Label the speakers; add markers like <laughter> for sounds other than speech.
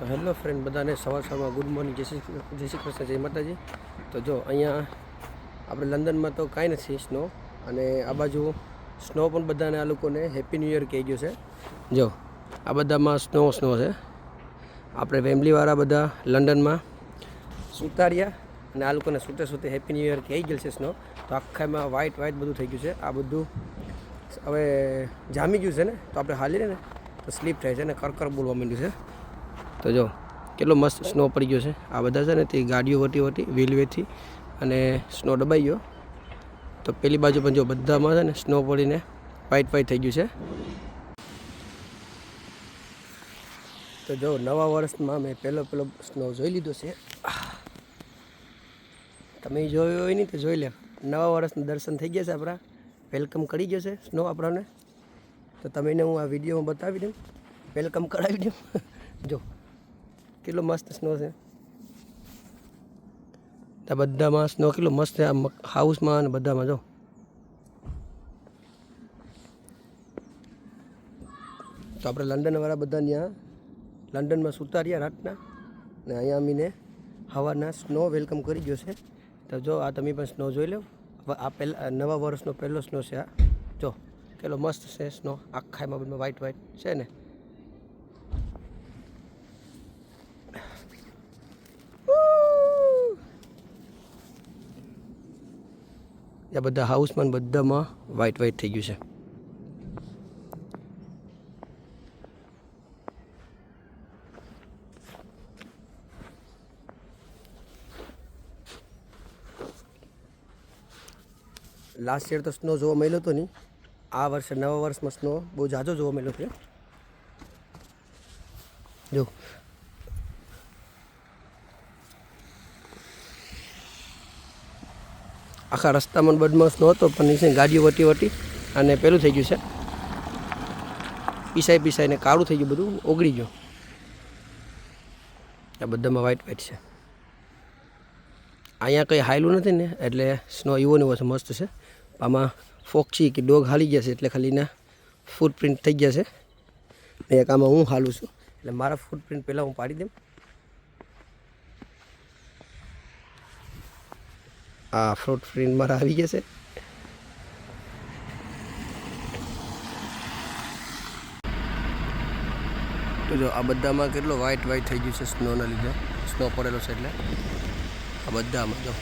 Speaker 1: તો hello friend, બધાને સવાર સવારમાં ગુડ મોર્નિંગ. જય શ્રી જય શ્રી કૃષ્ણ, જય માતાજી. તો જો, અહીંયા આપણે લંડનમાં તો કાંઈ નથી સ્નો અને આ બાજુ સ્નો પણ બધાને આ લોકોને હેપી ન્યૂ ઇયર કહી ગયું છે. જો, આ બધામાં સ્નો સ્નો છે. આપણે ફેમિલીવાળા બધા લંડનમાં સુતાર્યા અને આ લોકોને સૂતે સૂતે હેપી ન્યૂ ઇયર કહી ગયેલ છે સ્નો તો આખામાં વ્હાઇટ વ્હાઇટ બધું થઈ ગયું છે. આ બધું હવે જામી ગયું છે ને? તો આપણે હાલીએ ને તો સ્લીપ થાય છે ને કરકર બોલવા માંડ્યું છે. તો જો, કેટલો મસ્ત સ્નો પડી ગયો છે. આ બધા છે ને તે ગાડીઓ વટી વટી વેલવેથી અને સ્નો દબાઈ ગયો. તો પેલી બાજુ પણ જો બધામાં છે ને સ્નો પડીને વ્હાઈટ વ્હાઈટ થઈ ગયું છે. તો જો, નવા વર્ષમાં મેં પહેલો પહેલો સ્નો જોઈ લીધો છે. તમે જોયો હોય નહીં તો જોઈ લે. નવા વર્ષના દર્શન થઈ ગયા છે આપણા. વેલકમ કરી ગયો છે સ્નો આપણાને. તો તમે એને હું આ વિડીયોમાં બતાવી દઉં. વેલકમ કરાવી દઉં. <laughs> જો. કેટલો મસ્ત સ્નો છે. આ બધામાં સ્નો કેટલો મસ્ત છે, આ હાઉસમાં અને બધામાં જો. તો આપણે લંડનવાળા બધા ત્યાં લંડનમાં સૂતા રહ્યા રાતના ને અહીંયા અમીને હવાના સ્નો વેલકમ કરી ગયો છે. તો જો આ તમે પણ સ્નો જોઈ લો. આ પહેલા નવા વર્ષનો પહેલો સ્નો છે આ. જો, કેટલો મસ્ત છે સ્નો આખા એમાં બધું વ્હાઈટ વ્હાઈટ છે ને. આ બધા હાઉસમાં પણ બધામાં વ્હાઈટ વ્હાઈટ થઈ ગયું છે. લાસ્ટ યર તો સ્નો જોવા મળ્યો હતો નહીં. આ વર્ષે નવા વર્ષમાં સ્નો બહુ ઝાઝો જોવા મળ્યો છે. જો આખા રસ્તામાં બદમાશ નહોતો પણ નીચે ગાડીઓ વટી વટી અને પેલું થઈ ગયું છે. પીસાઈ પીસાઈને કાળું થઈ ગયું બધું, ઓગળી ગયું. આ બધામાં વ્હાઈટ વ્હાઈટ છે. અહીંયા કંઈ હાયલું નથી ને, એટલે સ્નો એવો ને એવો છે, મસ્ત છે. આમાં ફોક્સી કે ડોગ હાલી ગયા છે, એટલે ખાલી ના ફૂટપ્રિન્ટ થઈ ગયા છે. ને એક આમાં હું હાલું છું, એટલે મારા ફૂટપ્રિન્ટ પહેલાં હું પાડી દઉં. આ ફ્રૂટ પ્રિન્ટ મારા આવી ગયા છે. તો જો આ બધામાં કેટલો વ્હાઈટ વ્હાઈટ થઈ ગયું છે સ્નોના લીધે. સ્નો પડેલો છે એટલે. આ બધામાં જો.